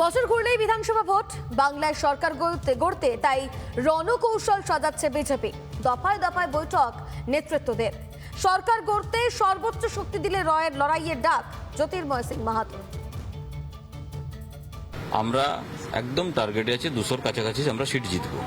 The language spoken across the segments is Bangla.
বছর ঘুরলেই বিধানসভা ভোট। বাংলায় সরকার গড়তে গড়তে তাই রণকৌশল সাজাচ্ছে বিজেপি। দফায় দফায় বৈঠক নেতৃত্বদের। সরকার গড়তে সর্বোচ্চ শক্তি দিলে রয়ের লড়াইয়ের ডাক জ্যোতির্ময় সিং মাহাতো। আমরা একদম টার্গেটে আছে দুশোর কাছাকাছি আমরা সিট জিতবো।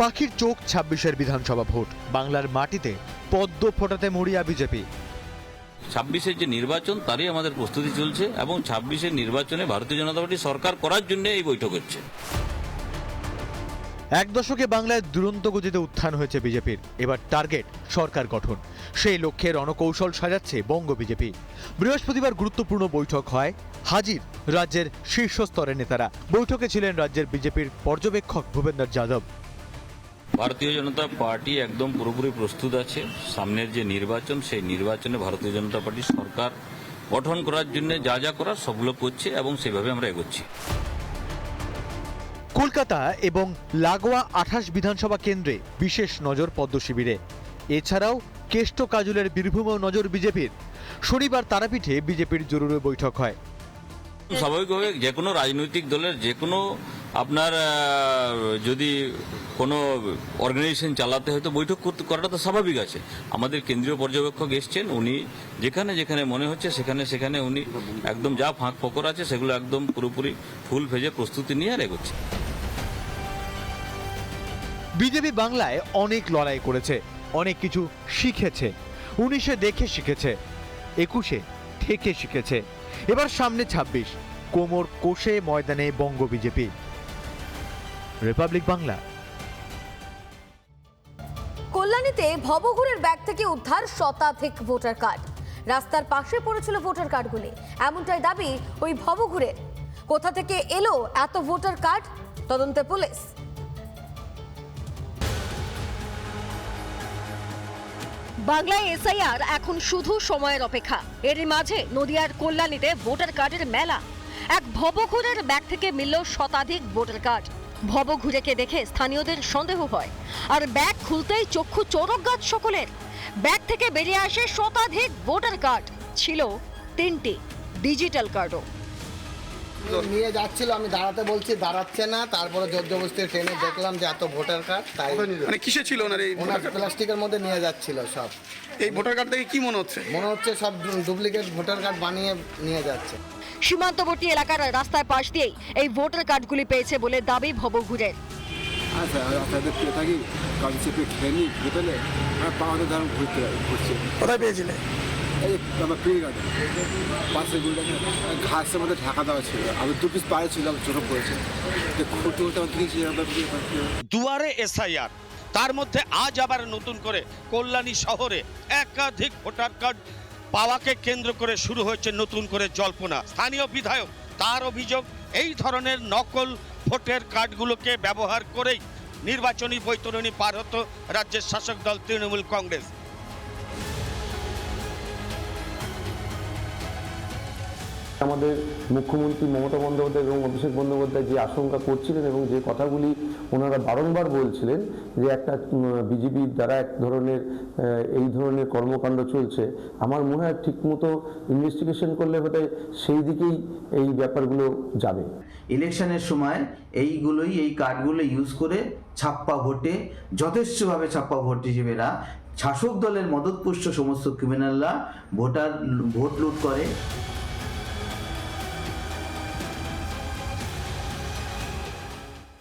পাখির চোখ ছাব্বিশের বিধানসভা ভোট। বাংলার মাটিতে পদ্ম ফোটাতে মরিয়া বিজেপি। ছাব্বিশের যে নির্বাচন, তারই আমাদের প্রস্তুতি চলছে এবং ছাব্বিশের নির্বাচনে ভারতীয় জনতা পার্টি সরকার করার জন্য এই বৈঠক হচ্ছে। এক দশকে বাংলায় দুরন্ত গতিতে উত্থান হয়েছে বিজেপির। এবার টার্গেট সরকার গঠন। সেই লক্ষ্যে রণকৌশল সাজাচ্ছে বঙ্গ বিজেপি। বৃহস্পতিবার গুরুত্বপূর্ণ বৈঠক হয় হাজির রাজ্যের শীর্ষ স্তরের নেতারা। বৈঠকে ছিলেন রাজ্যের বিজেপির পর্যবেক্ষক ভূপেন্দর যাদব। ভারতীয় জনতা পার্টি একদম পুরোপুরি প্রস্তুত আছে। সামনের যে নির্বাচন সেই নির্বাচনে ভারতীয় জনতা পার্টি সরকার গঠন করার জন্য যা যা করার সবগুলো করছে এবং সেভাবে আমরা এগোচ্ছি। কলকাতা এবং লাগোয়া আঠাশ বিধানসভা কেন্দ্রে বিশেষ নজর পদ্ম শিবিরে। এছাড়াও কেষ্ট কাজলের বীরভূমেও নজর বিজেপির। শনিবার তারাপীঠে বিজেপির জরুরি বৈঠক হয়। স্বাভাবিকভাবে যে কোনো রাজনৈতিক দলের যে কোনো আপনার যদি কোনো অর্গানাইজেশন চালাতে হয়তো বৈঠক করতে করাটা তো স্বাভাবিক আছে। আমাদের কেন্দ্রীয় পর্যবেক্ষক এসছেন, উনি যেখানে যেখানে মনে হচ্ছে সেখানে সেখানে উনি একদম যা ফাঁক ফকর আছে সেগুলো একদম পুরোপুরি ফুল ভেজে প্রস্তুতি নিয়ে আর এগোচ্ছে। বিজেপি বাংলায় অনেক লড়াই করেছে, অনেক কিছু শিখেছে, উনিশে দেখে শিখেছে, একুশে থেকে শিখেছে। এবার সামনে ছাব্বিশ, কোমর কোষে ময়দানে বঙ্গ বিজেপি। রিপাবলিক বাংলা কল্যাণীতে ভবঘুরের ব্যাগ থেকে উদ্ধার শতাধিক ভোটার কার্ড। রাস্তার পাশে পড়েছিল ভোটার কার্ডগুলি। এমনটাই দাবি ওই ভবঘুরের। কোথা থেকে এলো এত ভোটার কার্ড? তদন্তে পুলিশ। বাংলায় এসআইআর এখন শুধু সময়ের অপেক্ষা। এরই মাঝে নদিয়ার কল্যাণীতে ভোটার কার্ডের মেলা। এক ভবঘুরের ব্যাগ থেকে মিলল শতাধিক ভোটার কার্ড। ভবঘুরেকে দেখে স্থানীয়দের সন্দেহ হয়। আর ব্যাগ খুলতেই চক্ষু চরক গাছ সকলের। ব্যাগ থেকে বেরিয়ে আসে শতাধিক ভোটার কার্ড। ছিল তিনটি ডিজিটাল কার্ডও। নিয়ে যাচ্ছিল আমি দাঁড়াতে বলছি দাঁড়াচ্ছে না। তারপরে জোর জবরদস্তি ট্রেনে দেখলাম যে এত ভোটার কার্ড তাই মানে কিসে ছিল ওনার এই ওনার প্লাস্টিকের মধ্যে নিয়ে যাচ্ছিল সব। এই ভোটার কার্ড থেকে কি মনে হচ্ছে? মনে হচ্ছে সব ডুপ্লিকেট ভোটার কার্ড বানিয়ে নিয়ে যাচ্ছে। সীমান্তবর্তী এলাকার রাস্তার পাশ দিয়েই এই ভোটার কার্ডগুলি পেয়েছে বলে দাবি ভবঘুরের। হ্যাঁ স্যার রাস্তাতে থাকি কাজে চেপে খেয়ে নিই ঘুরে পেলে পাওয়াতে ধরুন ঘুরতে ঘুরছে। কোথায় পেয়েছিলে? আমার ঘাসের মধ্যে ঢাকা দেওয়া ছিল। আমি দু পিস পায়ে ছিল পড়েছে। আমার দুয়ারে এসআইআর। তার মধ্যে আজ আবার নতুন করে কল্যাণী শহরে একাধিক ভোটার কার্ড পাওয়াকে কেন্দ্র করে শুরু হয়েছে নতুন করে জল্পনা। স্থানীয় বিধায়ক তার অভিযোগ, এই ধরনের নকল ভোটের কার্ডগুলোকে ব্যবহার করেই নির্বাচনী বৈতরণী পার হতো রাজ্যের শাসক দল তৃণমূল কংগ্রেস। আমাদের মুখ্যমন্ত্রী মমতা বন্দ্যোপাধ্যায় এবং অভিষেক বন্দ্যোপাধ্যায় যে আশঙ্কা করছিলেন এবং যে কথাগুলি ওনারা বারংবার বলছিলেন যে একটা বিজেপির দ্বারা এক ধরনের এই ধরনের কর্মকাণ্ড চলছে, আমার মনে হয় ঠিকমতো ইনভেস্টিগেশন করলে বোধ সেই দিকেই এই ব্যাপারগুলো যাবে। ইলেকশনের সময় এইগুলোই, এই কার্ডগুলো ইউজ করে ছাপ্পা ভোটে যথেষ্টভাবে ছাপ্পা ভোটজীবীরা শাসক দলের মদতপুষ্ট সমস্ত ক্রিমিনালরা ভোটার, ভোট লুট করে।